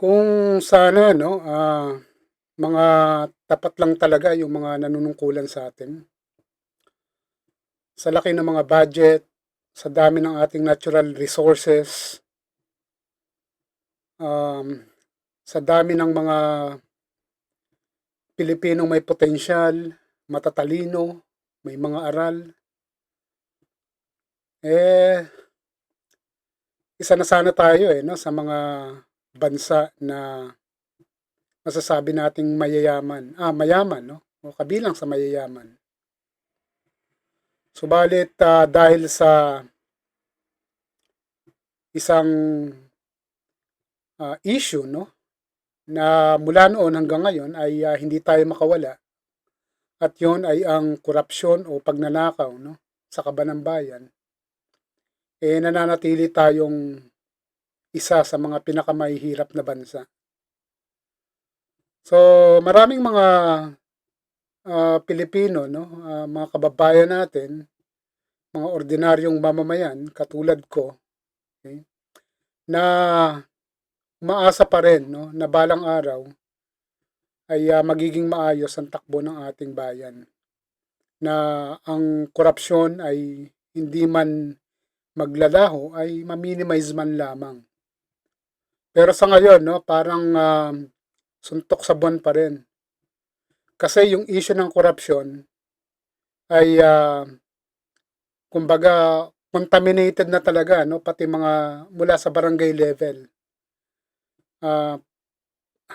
Kung sana 'no, ah, mga tapat lang talaga yung mga nanunungkulan sa atin. Sa laki ng mga budget, sa dami ng ating natural resources. Um, sa dami ng mga Pilipinong may potensyal, matatalino, may mga aral. Eh isa na sana tayo, eh, 'no, sa mga bansa na masasabi nating mayayaman, ah, mayaman 'no, o kabilang sa mayayaman. Subalit, ah, dahil sa isang ah, issue 'no, na mula noon hanggang ngayon ay, ah, hindi tayo makawala at yun ay ang korapsyon o pagnanakaw 'no, sa kaban ng bayan. Eh, nananatili tayong isa sa mga pinakamahihirap na bansa. So, maraming mga, ah, Pilipino 'no, ah, mga kababayan natin, mga ordinaryong mamamayan katulad ko, okey, na umaasa pa rin 'no, na balang araw ay, ah, magiging maayos ang takbo ng ating bayan. Na ang korapsyon ay hindi man maglalaho ay ma-minimize man lamang. Pero sa ngayon 'no, parang, um, suntok sa buwan pa rin. Kasi yung issue ng korapsyon ay, ah, kumbaga contaminated na talaga 'no, pati mga mula sa barangay level. Ah,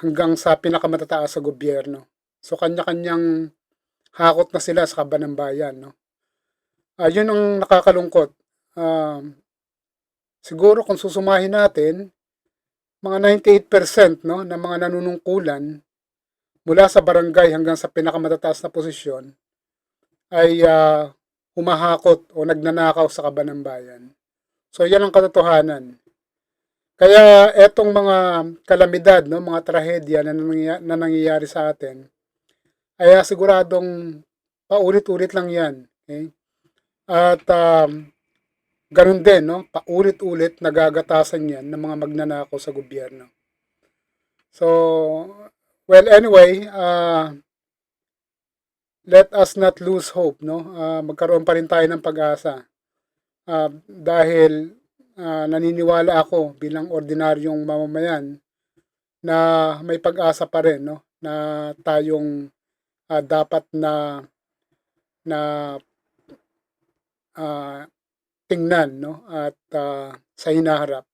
hanggang sa pinakamatataas sa gobyerno. So, kanya-kanyang hakot na sila sa kaban ng bayan 'no. Ah, yun ang nakakalungkot. Um, siguro kung susumahin natin, mga 98% 'no, ng mga nanunungkulan mula sa barangay hanggang sa pinakamatataas na posisyon ay, ah, humahakot o nagnanakaw sa kaban ng bayan. So, yan ang katotohanan. Kaya etong mga kalamidad 'no, mga trahedya na nangya na nangyayari sa atin, ay, siguradong paulit-ulit lang yan, okey. At, um, ganun din 'no, paulit-ulit nagagatasan yan ng mga magnanakaw sa gobyerno. So, well anyway, ah let us not lose hope 'no, ah, magkaroon pa rin tayo ng pag-asa. Ah, dahil, ah, naniniwala ako bilang ordinaryong mamamayan na may pag-asa pa rin 'no, na tayong, ah, dapat na na ah, tingnan 'no, at, ah, sa hinaharap.